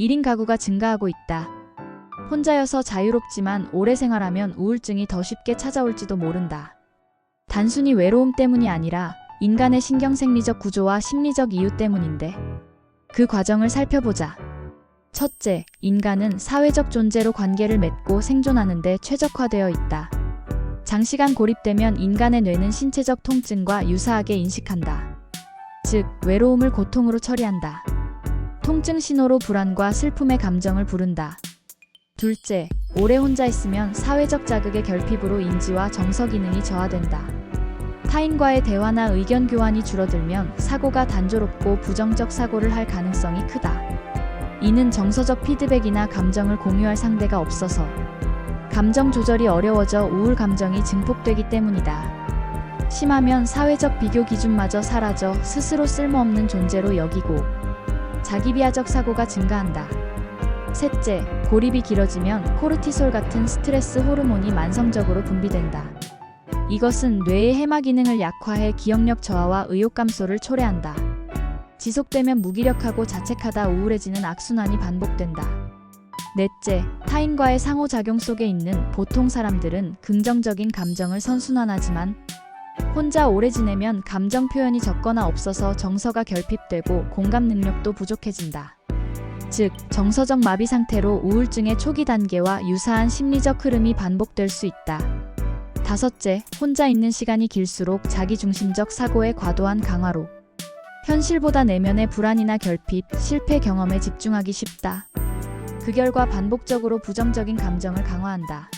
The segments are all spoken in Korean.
1인 가구가 증가하고 있다. 혼자여서 자유롭지만 오래 생활하면 우울증이 더 쉽게 찾아올지도 모른다. 단순히 외로움 때문이 아니라 인간의 신경생리적 구조와 심리적 이유 때문인데 그 과정을 살펴보자. 첫째, 인간은 사회적 존재로 관계를 맺고 생존하는 데 최적화되어 있다. 장시간 고립되면 인간의 뇌는 신체적 통증과 유사하게 인식한다. 즉, 외로움을 고통으로 처리한다. 통증 신호로 불안과 슬픔의 감정을 부른다. 둘째, 오래 혼자 있으면 사회적 자극의 결핍으로 인지와 정서 기능이 저하된다. 타인과의 대화나 의견 교환이 줄어들면 사고가 단조롭고 부정적 사고를 할 가능성이 크다. 이는 정서적 피드백이나 감정을 공유할 상대가 없어서 감정 조절이 어려워져 우울 감정이 증폭되기 때문이다. 심하면 사회적 비교 기준마저 사라져 스스로 쓸모없는 존재로 여기고 자기 비하적 사고가 증가한다. 셋째, 고립이 길어지면 코르티솔 같은 스트레스 호르몬이 만성적으로 분비된다. 이것은 뇌의 해마 기능을 약화해 기억력 저하와 의욕 감소를 초래한다. 지속되면 무기력하고 자책하다 우울해지는 악순환이 반복된다. 넷째, 타인과의 상호작용 속에 있는 보통 사람들은 긍정적인 감정을 선순환하지만 혼자 오래 지내면 감정 표현이 적거나 없어서 정서가 결핍되고 공감 능력도 부족해진다. 즉, 정서적 마비 상태로 우울증의 초기 단계와 유사한 심리적 흐름이 반복될 수 있다. 다섯째, 혼자 있는 시간이 길수록 자기중심적 사고의 과도한 강화로 현실보다 내면의 불안이나 결핍, 실패 경험에 집중하기 쉽다. 그 결과 반복적으로 부정적인 감정을 강화한다.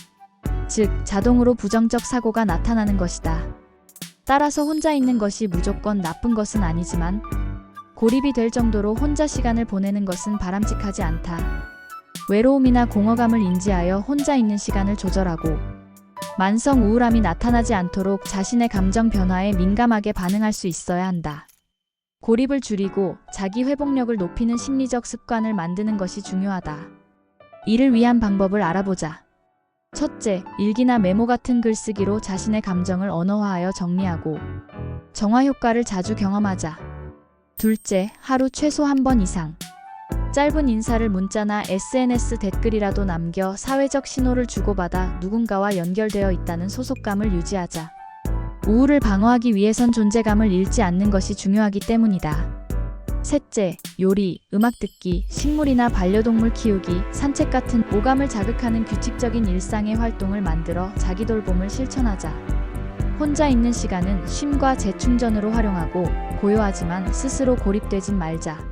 즉, 자동으로 부정적 사고가 나타나는 것이다. 따라서 혼자 있는 것이 무조건 나쁜 것은 아니지만 고립이 될 정도로 혼자 시간을 보내는 것은 바람직하지 않다. 외로움이나 공허감을 인지하여 혼자 있는 시간을 조절하고 만성 우울함이 나타나지 않도록 자신의 감정 변화에 민감하게 반응할 수 있어야 한다. 고립을 줄이고 자기 회복력을 높이는 심리적 습관을 만드는 것이 중요하다. 이를 위한 방법을 알아보자. 첫째, 일기나 메모 같은 글쓰기로 자신의 감정을 언어화하여 정리하고 정화 효과를 자주 경험하자. 둘째, 하루 최소 한 번 이상. 짧은 인사를 문자나 SNS 댓글이라도 남겨 사회적 신호를 주고받아 누군가와 연결되어 있다는 소속감을 유지하자. 우울을 방어하기 위해선 존재감을 잃지 않는 것이 중요하기 때문이다. 셋째, 요리, 음악 듣기, 식물이나 반려동물 키우기, 산책 같은 오감을 자극하는 규칙적인 일상의 활동을 만들어 자기 돌봄을 실천하자. 혼자 있는 시간은 쉼과 재충전으로 활용하고 고요하지만 스스로 고립되진 말자.